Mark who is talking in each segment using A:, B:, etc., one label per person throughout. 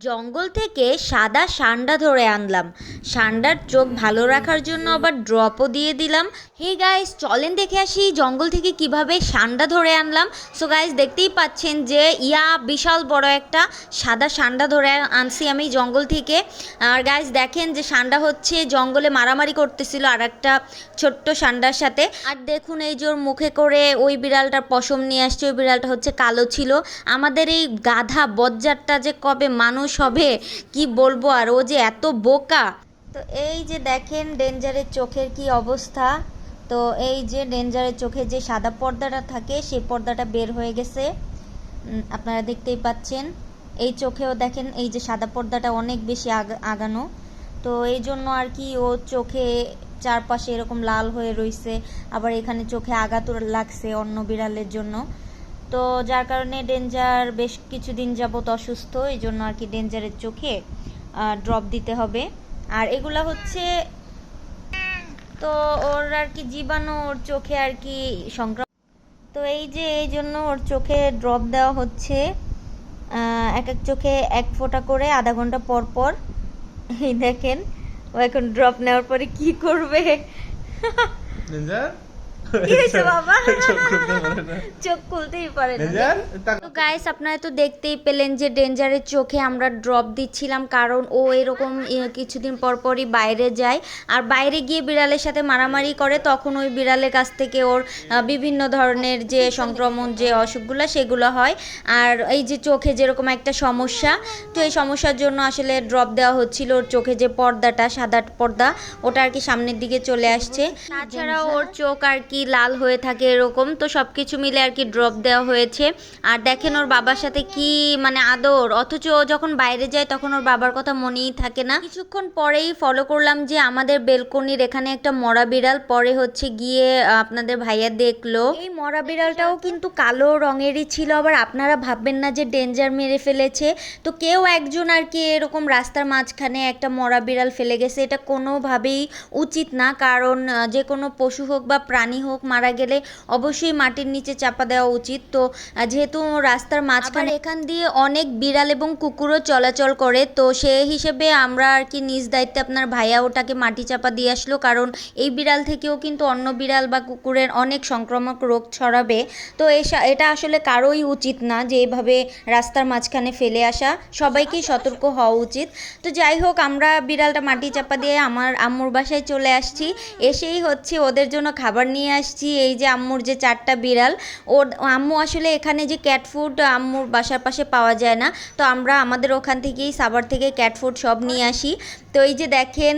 A: জঙ্গল থেকে সাদা সান্ডা ধরে আনলাম। সান্ডার চোখ ভালো রাখার জন্য আবার ড্রপও দিয়ে দিলাম। হে গাইস চলেন দেখে আসি জঙ্গল থেকে কীভাবে সান্ডা ধরে আনলাম। সো গাইস দেখতেই পাচ্ছেন যে, ইয়া, বিশাল বড় একটা সাদা সান্ডা ধরে আনছি আমি জঙ্গল থেকে। আর গাইস দেখেন যে সান্ডা হচ্ছে, জঙ্গলে মারামারি করতেছিল আর একটা ছোট্ট সান্ডার সাথে। আর দেখুন এই জোর মুখে করে ওই বিড়ালটার পশম নিয়ে আসছে, ওই বিড়ালটা হচ্ছে কালো ছিল। আমাদের এই গাধা বজ্জারটা যে কবে মানুষ হবে কি বলব আর ও যে এত বোকা? তো এই যে দেখেন ডেঞ্জারের চোখের কি অবস্থা। তো এই যে ডেঞ্জারের চোখে যে সাদা পর্দাটা থাকে সেই পর্দাটা বের হয়ে গেছে। আপনারা দেখতেই পাচ্ছেন। এই চোখেও দেখেন এই যে সাদা পর্দাটা অনেক বেশি আগা- আগানো। তো এই জন্য আর কি ও চোখে চারপাশে এরকম লাল হয়ে রইছে। আবার এখানে চোখে আঘাত লাগছে অন্য বিড়ালের জন্য। তো যার কারণে ডেঞ্জার বেশ কিছুদিন যাবত অসুস্থ, এই জন্য আর কি ডেঞ্জারের চোখে ড্রপ দিতে হবে। আর এগুলা হচ্ছে, তো ওর আর কি জীবাণু, ওর চোখে আর কি সংক্রাম তো এই যে, এই জন্য ওর চোখে ড্রপ দেওয়া হচ্ছে। এক এক চোখে এক ফোঁটা করে, আধা ঘণ্টা পর পর। এই দেখেন, ও এখন ড্রপ নেওয়ার পরে কি করবে?
B: চোখ
A: খুলতেই পারে না। তো গাইস আপনারা তো দেখতেই পেলেন যে ডেঞ্জারের চোখে আমরা ড্রপ দিচ্ছিলাম কারণ ও এরকম কিছুদিন পর পরই বাইরে যায়। আর বাইরে গিয়ে বিড়ালের সাথে মারামারি করে তখন ওই বিড়ালের কাছ থেকে ওর বিভিন্ন ধরনের যে সংক্রমণ যে অসুখগুলো সেগুলো হয়। আর এই যে চোখে যেরকম একটা সমস্যা তো এই সমস্যার জন্য আসলে ড্রপ দেওয়া হচ্ছিল ওর চোখে যে পর্দাটা সাদা পর্দা ওটা আর কি সামনের দিকে চলে আসছে। তাছাড়াও ওর চোখ আর কি লাল হয়ে থাকে এরকম, তো সব কিছু মিলে আর কি ড্রপ দেওয়া হয়েছে। আর দেখেন ওর বাবার সাথে কি মানে আদর, অথচ ও যখন বাইরে যায় তখন ওর বাবার কথা মনেই থাকে না। কিছুক্ষণ পরেই ফলো করলাম যে আমাদের বেলকনির এখানে একটা মরা বিড়াল, পরে হচ্ছে গিয়ে আপনাদের ভাইয়া দেখল। এই মরা বিড়ালটাও কিন্তু কালো রঙেরই ছিল, আবার আপনারা ভাববেন না যে ডেঞ্জার মেরে ফেলেছে। তো কেউ একজন আর কি এরকম রাস্তার মাঝখানে একটা মরা বিড়াল ফেলে গেছে, এটা কোনোভাবেই উচিত না, কারণ যে কোনো পশু হোক বা প্রাণী হোক মারা গেলে অবশ্যই মাটির নিচে চাপা দেওয়া উচিত। তো যেহেতু রাস্তার মাঝখানে এখান দিয়ে অনেক বিড়াল এবং কুকুরও চলাচল করে তো সে হিসেবে আমরা আর কি নিজ দায়িত্বে আপনার ভাইয়া ওটাকে মাটি চাপা দিয়ে আসলো কারণ এই বিড়াল থেকেও কিন্তু অন্য বিড়াল বা কুকুরের অনেক সংক্রামক রোগ ছড়াবে। তো এসা- এটা আসলে কারোই উচিত না যে এভাবে রাস্তার মাঝখানে ফেলে আসা সবাইকেই সতর্ক হওয়া উচিত। তো যাই হোক আমরা বিড়ালটা মাটি চাপা দিয়ে আমার আম্মুর বাসায় চলে আসছি। এসেই হচ্ছে ওদের জন্য খাবার নিয়ে আসছি, এই যে আম্মুর যে চারটা বিড়াল, ওর, আম্মু আসলে এখানে যে ক্যাট ফুড আম্মুর বাসার পাশে পাওয়া যায় না। তো আমরা আমাদের ওখান থেকেই সাবার থেকে ক্যাট ফুড সব নিয়ে আসি। তো এই যে দেখেন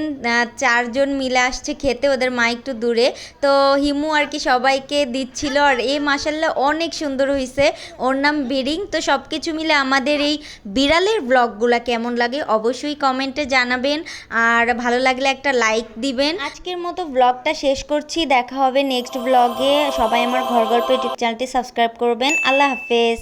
A: চারজন মিলে আসছে খেতে, ওদের মা একটু দূরে। তো হিমু আর কি সবাইকে দিচ্ছিল, আর এই মাসাল্লাহ অনেক সুন্দর হয়েছে ওর নাম বিরিং। তো সব কিছু মিলে আমাদের এই বিড়ালের ব্লগগুলো কেমন লাগে অবশ্যই কমেন্টে জানাবেন। আর ভালো লাগলে একটা লাইক দিবেন। আজকের মতো ব্লগটা শেষ করছি, দেখা হবে নেক্সট ব্লগে সবাই আমার ঘর গল্প ইউটিউব চ্যানেলটি সাবস্ক্রাইব করবেন। আল্লাহ হাফেজ।